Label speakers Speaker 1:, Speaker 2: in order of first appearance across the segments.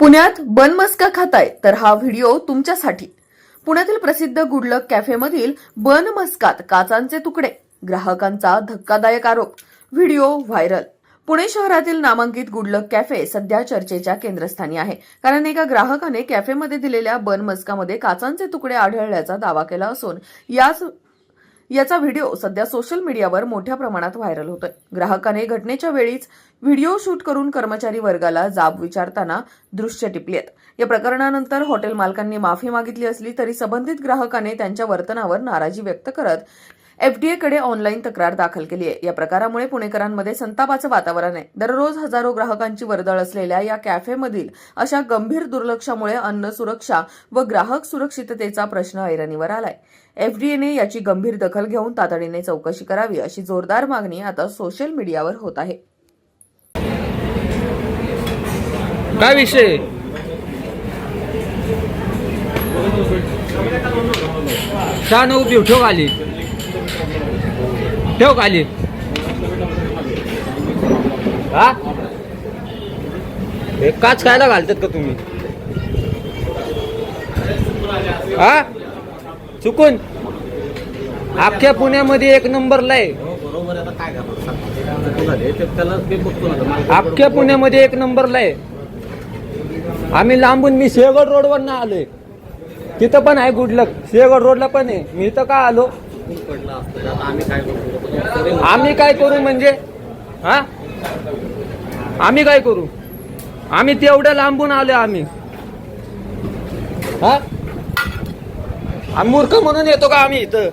Speaker 1: पुण्यात बनमस्का खाताय तर हा व्हिडिओ तुमच्यासाठी. पुण्यातील प्रसिद्ध गुडलक कॅफेमधील बनमस्कात काचांचे तुकडे ग्राहकांचा धक्कादायक आरोप व्हिडिओ व्हायरल. पुणे शहरातील नामांकित गुडलक कॅफे सध्या चर्चेच्या केंद्रस्थानी आहे कारण एका ग्राहकाने कॅफेमध्ये दिलेल्या बन मस्कामध्ये काचांचे तुकडे आढळल्याचा दावा केला असून याच याचा व्हिडिओ सध्या सोशल मीडियावर मोठ्या प्रमाणात व्हायरल होतोय. ग्राहकाने घटनेच्या वेळीच व्हिडिओ शूट करून कर्मचारी वर्गाला जाब विचारताना दृश्य टिपलीत. या प्रकरणानंतर हॉटेल मालकांनी माफी मागितली असली तरी संबंधित ग्राहकाने त्यांच्या वर्तनावर नाराजी व्यक्त करत एफडीएकडे ऑनलाईन तक्रार दाखल केली आहे. या प्रकारामुळे पुणेकरांमध्ये संतापाचं वातावरण आहे. दररोज हजारो ग्राहकांची वर्दळ असलेल्या या कॅफेमधील अशा गंभीर दुर्लक्षामुळे अन्न सुरक्षा व ग्राहक सुरक्षिततेचा प्रश्न ऐरणीवर आलाय. एफडीएने याची गंभीर दखल घेऊन तातडीने चौकशी करावी अशी जोरदार मागणी आता सोशल मीडियावर होत आहे.
Speaker 2: काय विषय? छान नको ठेव खाली ठेव खाली. हा? हे काच खायला घालतात का तुम्ही? हा? चुकून? अख्ख्या पुण्यामध्ये एक नंबरला आहे. अख्ख्या पुण्यामध्ये एक नंबरला आहे. आम्ही लांबून मी शेगड रोडवर ना आलोय. तिथं पण आहे गुडलक शेगड रोडला पण आहे. मी इथं का आलो? आम्ही काय करू? म्हणजे? हा? आम्ही काय करू? आम्ही तेवढ्या लांबून आलो आम्ही. हा? आम्ही मूर्ख म्हणून येतो का आम्ही इथं?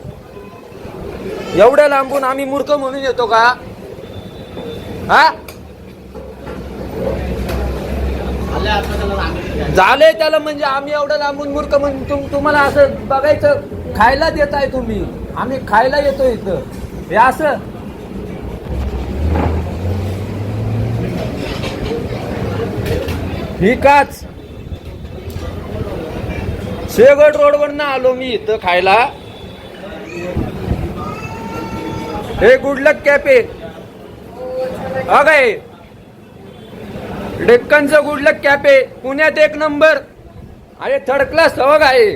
Speaker 2: एवढ्या लांबून आम्ही मूर्ख म्हणून येतो का? हा? झालंय त्याला म्हणजे आम्ही एवढं लांबून मूर्ख म्हणून तुम्हाला असं बघायचं खायला देत आहे तुम्ही. आम्ही खायला येतो इथं. हे असं. ठीकाच. शेगड वरनं आलो मी इथं खायला. हे गुडलक कॅफे अगय डेक्कनचं गुडलक कॅफे पुण्यात एक नंबर अरे थर्ड क्लास हवं आहे